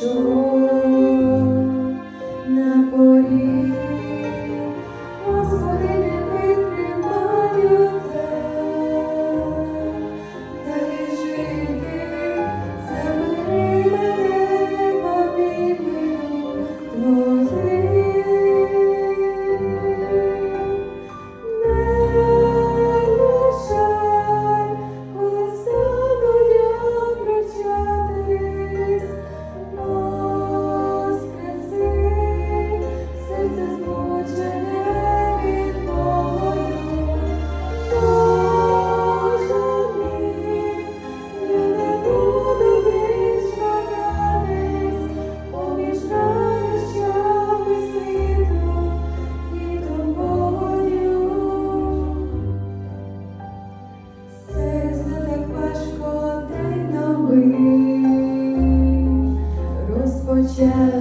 Senhor. Розпочав.